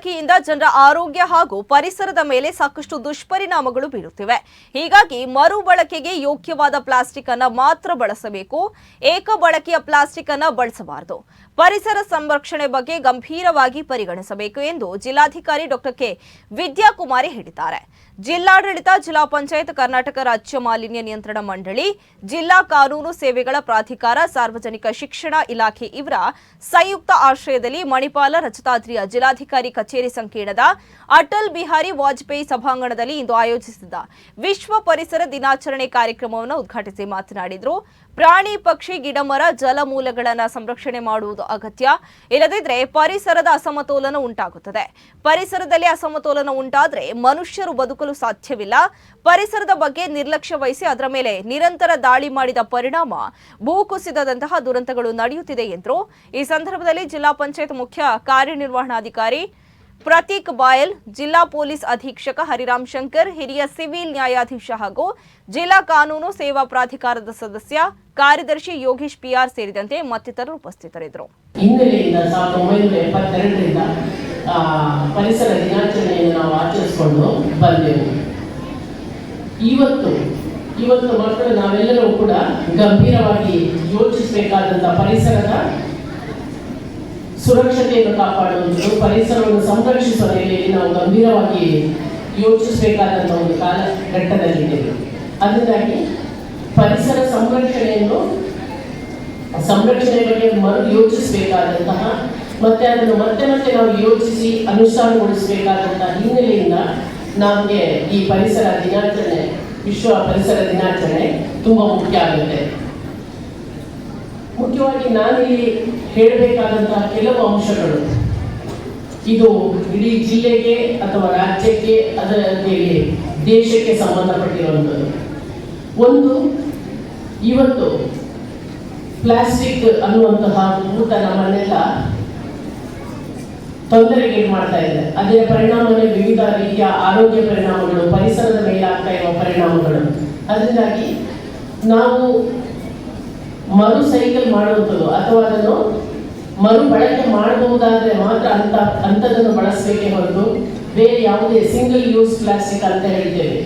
ಬಳಕೆಯಿಂದ ಜನರ ಆರೋಗ್ಯ ಹಾಗೂ ಪರಿಸರದ ಮೇಲೆ ಸಾಕಷ್ಟು ದುಷ್ಪರಿಣಾಮಗಳು ಬೀರುತ್ತಿವೆ ಹೀಗಾಗಿ ಮರು ಬಳಕೆಗೆ ಯೋಗ್ಯವಾದ ಪ್ಲಾಸ್ಟಿಕ್ ಅನ್ನ ಮಾತ್ರ ಬಳಸಬೇಕು. ಏಕ ಬಳಕೆಯ ಪ್ಲಾಸ್ಟಿಕ್ ಅನ್ನ ಬಳಸಬಾರದು. ಪರಿಸರ ಸಂರಕ್ಷಣೆ ಬಗ್ಗೆ ಗಂಭೀರವಾಗಿ ಪರಿಗಣಿಸಬೇಕು ಎಂದು ಜಿಲ್ಲಾಧಿಕಾರಿ ಡಾಕ್ಟರ್ ಕೆ. ವಿದ್ಯಾಕುಮಾರಿ ಹೇಳಿದ್ದಾರೆ. ಜಿಲ್ಲಾಡಳಿತ, ಜಿಲ್ಲಾ ಪಂಚಾಯತ್, ಕರ್ನಾಟಕ ರಾಜ್ಯ ಮಾಲಿನ್ಯ ನಿಯಂತ್ರಣ ಮಂಡಳಿ, ಜಿಲ್ಲಾ ಕಾನೂನು ಸೇವೆಗಳ ಪ್ರಾಧಿಕಾರ, ಸಾರ್ವಜನಿಕ ಶಿಕ್ಷಣ ಇಲಾಖೆ ಇವರ ಸಂಯುಕ್ತ ಆಶ್ರಯದಲ್ಲಿ ಮಣಿಪಾಲ ರಜತಾದ್ರಿಯ ಜಿಲ್ಲಾಧಿಕಾರಿ ಕಚೇರಿ ಸಂಕೀರ್ಣದ ಅಟಲ್ ಬಿಹಾರಿ ವಾಜಪೇಯಿ ಸಭಾಂಗಣದಲ್ಲಿ ಇಂದು ಆಯೋಜಿಸಿದ್ದ ವಿಶ್ವ ಪರಿಸರ ದಿನಾಚರಣೆ ಕಾರ್ಯಕ್ರಮವನ್ನು ಉದ್ಘಾಟಿಸಿ ಮಾತನಾಡಿದರು. ಪ್ರಾಣಿ, ಪಕ್ಷಿ, ಗಿಡಮರ, ಜಲಮೂಲಗಳನ್ನು ಸಂರಕ್ಷಣೆ ಮಾಡುವುದು ಅಗತ್ಯ. ಇಲ್ಲದಿದ್ರೆ ಪರಿಸರದ ಅಸಮತೋಲನ ಉಂಟಾಗುತ್ತದೆ. ಪರಿಸರದಲ್ಲಿ ಅಸಮತೋಲನ ಉಂಟಾದ್ರೆ ಮನುಷ್ಯರು ಬದುಕಲು ಸಾಧ್ಯವಿಲ್ಲ. ಪರಿಸರದ ಬಗ್ಗೆ ನಿರ್ಲಕ್ಷ್ಯ ವಹಿಸಿ ಅದರ ಮೇಲೆ ನಿರಂತರ ದಾಳಿ ಮಾಡಿದ ಪರಿಣಾಮ ಭೂಕುಸಿತದಂತಹ ದುರಂತಗಳು ನಡೆಯುತ್ತಿದೆ ಎಂದರು. ಈ ಸಂದರ್ಭದಲ್ಲಿ ಜಿಲ್ಲಾ ಪಂಚಾಯತ್ ಮುಖ್ಯ ಕಾರ್ಯನಿರ್ವಹಣಾಧಿಕಾರಿ ಪ್ರತೀಕ್ ಬಾಯಲ್, ಜಿಲ್ಲಾ ಪೊಲೀಸ್ ಅಧೀಕ್ಷಕ ಹರಿರಾಮ್ ಶಂಕರ್, ಹಿರಿಯ ಸಿವಿಲ್ ನ್ಯಾಯಾಧೀಶ ಹಾಗೂ ಜಿಲ್ಲಾ ಕಾನೂನು ಸೇವಾ ಪ್ರಾಧಿಕಾರದ ಸದಸ್ಯ ಕಾರ್ಯದರ್ಶಿ ಯೋಗೇಶ್ ಪಿಆರ್ ಸೇರಿದಂತೆ ಮತ್ತಿತರರು ಉಪಸ್ಥಿತರಿದ್ದರು. ಪರಿಸರ ದಿನಾಚರಣೆಯನ್ನು ನಾವು ಆಚರಿಸಿಕೊಂಡು ಬಂದೆವು. ಇವತ್ತು ಇವತ್ತು ಮಕ್ಕಳು ನಾವೆಲ್ಲರೂ ಕೂಡ ಗಂಭೀರವಾಗಿ ಯೋಚಿಸಬೇಕಾದಂತಹ ಪರಿಸರದ ಸುರಕ್ಷತೆಯನ್ನು ಕಾಪಾಡುವಂಥದ್ದು, ಪರಿಸರವನ್ನು ಸಂರಕ್ಷಿಸುವ ನೆಲೆಯಲ್ಲಿ ನಾವು ಗಂಭೀರವಾಗಿ ಯೋಚಿಸಬೇಕಾದಂಥ ಒಂದು ಕಾಲಘಟ್ಟದಲ್ಲಿದ್ದೇವೆ ಅದರಿಂದಾಗಿ ಪರಿಸರ ಸಂರಕ್ಷಣೆಯನ್ನು ಸಂರಕ್ಷಣೆ ಬಗ್ಗೆ ಮರು ಯೋಚಿಸಬೇಕಾದಂತಹ ಮತ್ತೆ ಅದನ್ನು ಮತ್ತೆ ಮತ್ತೆ ನಾವು ಯೋಚಿಸಿ ಅನುಷ್ಠಾನಗೊಳಿಸಬೇಕಾದಂತಹ ಹಿನ್ನೆಲೆಯಿಂದ ನಮಗೆ ಈ ಪರಿಸರ ದಿನಾಚರಣೆ, ವಿಶ್ವ ಪರಿಸರ ದಿನಾಚರಣೆ ತುಂಬಾ ಮುಖ್ಯ ಆಗುತ್ತೆ. ಮುಖ್ಯವಾಗಿ ನಾನಿಲ್ಲಿ ಹೇಳಬೇಕಾದಂತಹ ಕೆಲವು ಅಂಶಗಳು. ಇದು ಇಡೀ ಜಿಲ್ಲೆಗೆ ಅಥವಾ ರಾಜ್ಯಕ್ಕೆ ಅದರ ಮೇಲೆ ದೇಶಕ್ಕೆ ಸಂಬಂಧಪಟ್ಟಿರುವಂಥದ್ದು. ಒಂದು ಇವತ್ತು ಪ್ಲಾಸ್ಟಿಕ್ ಅನ್ನುವಂತಹ ಊಟ ನಮ್ಮನ್ನೆಲ್ಲ ತೊಂದರೆಗೆ ಮಾಡ್ತಾ ಇದೆ. ಅದರ ಪರಿಣಾಮವೇ ವಿವಿಧ ರೀತಿಯ ಆರೋಗ್ಯ ಪರಿಣಾಮಗಳು, ಪರಿಸರದ ಮೇಲೆ ಆಗ್ತಾ ಇರುವ ಪರಿಣಾಮಗಳು. ಅದರಿಂದಾಗಿ ನಾವು ಮರು ಸೈಕಲ್ ಮಾಡುವಂಥದ್ದು, ಅಥವಾ ಅದನ್ನು ಮರು ಬಳಕೆ ಮಾಡಬಹುದಾದ್ರೆ ಮಾತ್ರ ಅಂತ, ಅಂಥದ್ದನ್ನು ಬಳಸಬೇಕೆ ಹೊರತು ಬೇರೆ ಯಾವುದೇ ಸಿಂಗಲ್ ಯೂಸ್ ಪ್ಲಾಸ್ಟಿಕ್ ಅಂತ ಹೇಳ್ತೇವೆ.